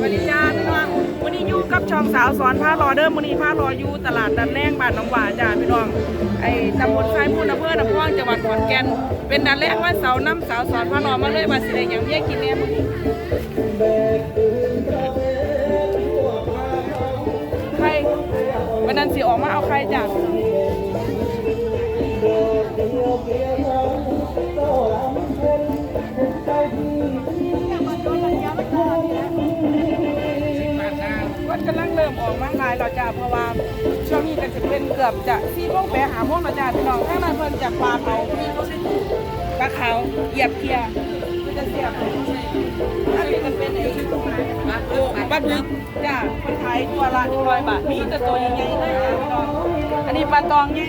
สวัสดีจ้าพี่น้องวันนี้อยู่กับช่องสาวสอนผ้ารอเดิมวันนี้ผ้ารออยู่ตลาดดันแรงบ้านหนองหวานจ้าพี่น้องไอ้ตำบลทรายพูนอำเภอหนองพองจังหวัดขอนแก่นเป็นดันแรงวันเสาร์น้ำสาวสอนผ้ารอมาเลยว่าสิได้ยังเมียกินแน่มื้อนี้ ริ่มออกมาหลายแล้วจ้าเพราะว่าช่วงนี้ก็จะเป็นเกือบจะสี่โมงแปหาโมงแล้วจ้าพี่น้องข้างในเพิ่นจะปลาเผาปลาเขาเหยียบเกียร์มันจะเสียบอันนี้มันเป็นไอ้โอ้ปลาบึกจ้าคนขายตัวละร้อยบาทมีแต่ตัวใหญ่ๆเลยจ้าพี่น้องอันนี้ปลาตองใหญ่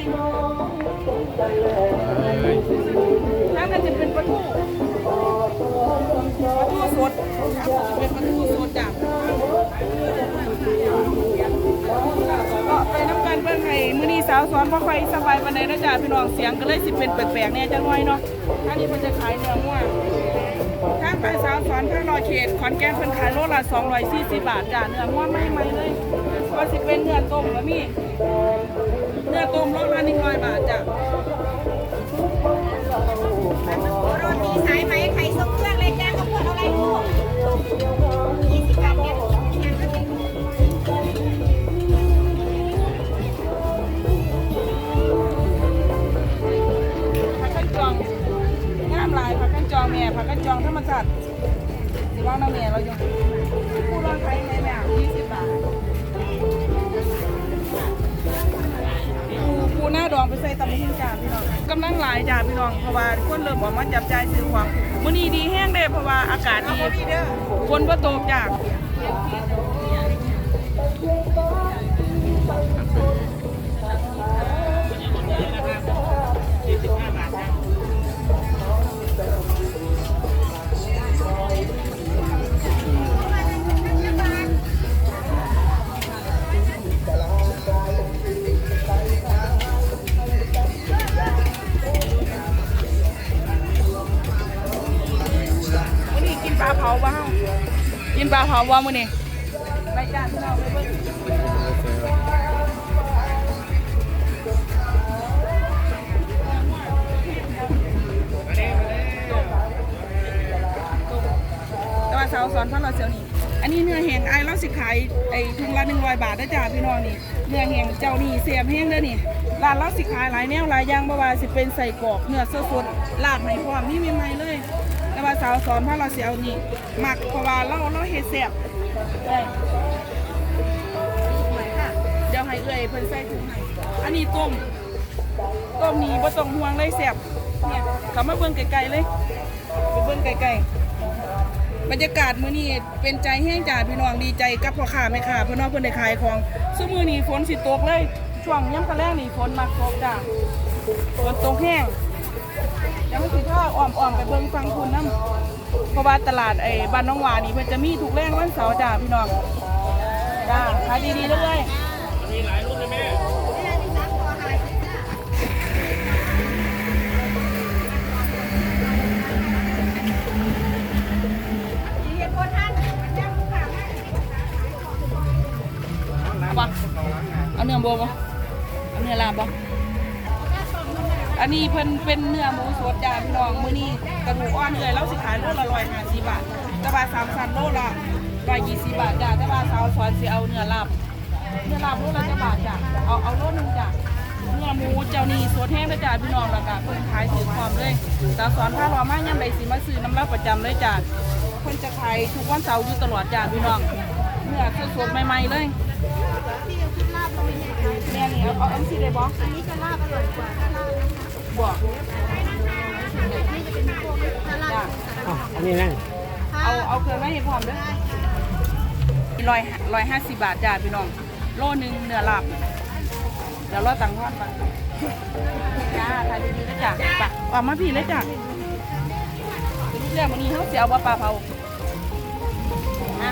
แล้วก็จะเป็นปลาทู สดจะเป็นปลาทูสดจ้าก็ไปน้ำกันเบิ่งให้มื้อนี้สาวสอนบ่ค่อยสบายปานใดนะจ๊ะพี่น้องเสียงก็เลยสิเป็นแปลกๆแน่จังน่อยเนาะอันนี้มันจะขายเนื้องัวทางไปสาวสอนทางรอยเขตขอนแก่นเพิ่นขายโลละ240บาทจ้ะเนื้องัวไม่ใหม่เลยก็สิเป็นเนื้อต้มแล้วมีเนื้อต้มโลละ100บาทจ้ะโรตีสายไหม ผักกันจองงามลายผักกันจงแม่ผักกันจองธรรมชาติสิว่าน้าแม่เราอยู่ องไปใส่ตำลึงจาพี่น้องกำลังหลายจ้าพี่น้องเพราะว่าคนเริ่มออกมาจับจ่ายซื้อของมื้อนี้ดีแห้งเด้เพราะว่าอากาศดีฝนบ่ตกจ้า กินปลาเผาบ่มื้อนี้ไปจ้าพี่น้องไปเบิ่งแต่ว่าสาวสอนพันเราเสียวนี่ อันนี้เนื้อแห้งไอ้เราสิขายไอ้ถุงละ100บาทนะจ้าพี่น้องนี่ เนื้อแห้งเจ้านี่เสียบแห้งเด้อนี่ร้านเราสิขายหลายแนวหลายอย่างบ่ว่าสิเป็นใส่กรอกเนื้อสดๆลาดให้พร้อมนี่ใหม่ๆเลย แต่ว่าสาวสอนพันเราเสียวนี่มักเพราะว่าเราเราเฮ็ดแซ่บได้เดี๋ยวให้เอื้อยเพิ่นใส่ถุงให้อันนี้ต้มต้มนี่บ่ต้องห่วงเลยแซ่บเนี่ยเขามาเบิ่งไกลๆเลยไปเบิ่งไกลๆบรรยากาศมื้อนี้เป็นใจแห้งจ้าพี่น้องดีใจกับพ่อค้าแม่ค้าเพื่นน้องเพื่อนได้ขายของซุมื้อนี้ฝนสิตกเลยช่วงย่ำกะแรงนี่ฝนมักตกจ้าฝนตกแห้ง ยวมันสิพาอ้อมๆไปเบิ่งฟังคุณน้ำเพราะว่าตลาดไอ้บ้านน้องหวานี่เพิ่นจะมีทุกแรงวันเสาร์จ้าพี่น้องจ้าขายดีๆเรื่อยๆเรียนคนท่นมันจ้างลูกค้ามาเอาปะเอาเนื้อโบปะเอาเนื้อลาบปะ อันนี้เพิ่นเป็นเนื้อหมูสดจ้าพี่น้องมื้อนี้กระดูกอ่อนเลยแล้วสิขายโลละร้อยห้าสิบบาทแต่ว่าสามสันโลละร้อยยี่สิบบาทจ้าแต่ว่าสาวสอนสิเอาเนื้อลาบเนื้อลาบโลละจะบาทจ้าเอาเอาโลหนึงจ้าเนื้อหมูเจ้านี่สดแห้งเลยจ้าพี่น้องแล้วก็เพิ่นขายถือความเลยสาวสอนพารอมาย่ำใดสิมาซื้อน้ำเล่าประจำเลยจ้าเพิ่นจะขายทุกวันเสาร์อยู่ตลอดจ้าพี่น้องเนื้อสดๆใหม่ๆเลยพี่เอาคิดลาบเราเป็นยังไงแม่นี่เอาเอาอันสิได้บ่อันนี้จะลาบอร่อยกว่าถ้าลา บวกจ้าบอะอันนี้นั่งเอาเอาเครื่องไว้ให้พร้อมเด้อร้อยร้อยห้าสิบบาทจ้าพี่น้อง โลหนึ่งเนื้อลาบเดี๋ยวรอตังค์ทอนไปจ้าถ่ายดีๆนะจ้าไปออกมาพี่เลยจ้าเรื่องวันนี้เขาเสียเอาว่าปลาเผาอะ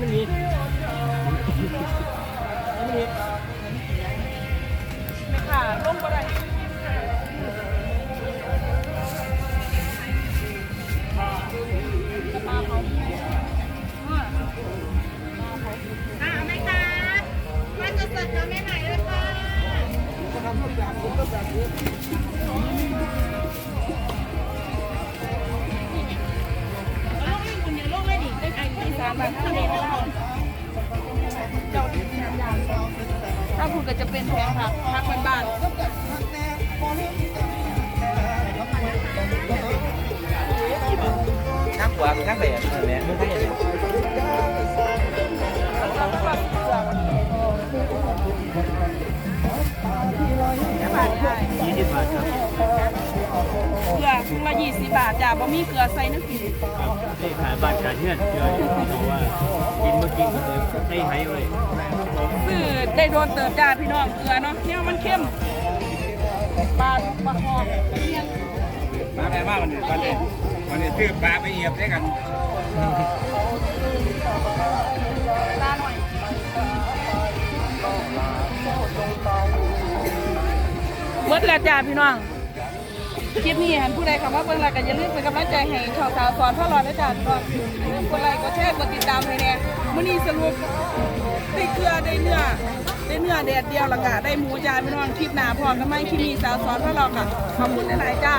เป็นแพงค่ะพักบ้านข้ จ้าบ่มีเกลือใส่น้ำกินนี่ขายบ้านขายเพื่อนเจอบอกว่ากินเมื่อกินเลยให้ให้เลยซื้อได้โดนเติบจ้าพี่น้องเกลือเนาะเนี่ยมันเข้มปลาปลาหอมเนี่ยมาแม่มาวันนี้วันนี้วันนี้ซื้อปลาไปเอียบได้กันปลาหน่อยเบิดแล้วจ้าพี่น้อง คลิปนี้หันผู้ใดคำว่าเบื้องหลังก็อย่าลืมเป็นกำลังใจให้ชาวสาวสอนพ่อรอดนะจ้าพี่น้องอย่าลืมกดไลค์กดแชร์กดติดตามให้แน่มื้อนี้สรุปได้เกลือได้เนื้อได้เนื้อแดดเดียวและก็ได้หมูจานไม่นองคลิปหน้าพร้อมกันไหมคลิปนี้สาวสอนพ่อรอดค่ะขอบคุณหลายๆจ้า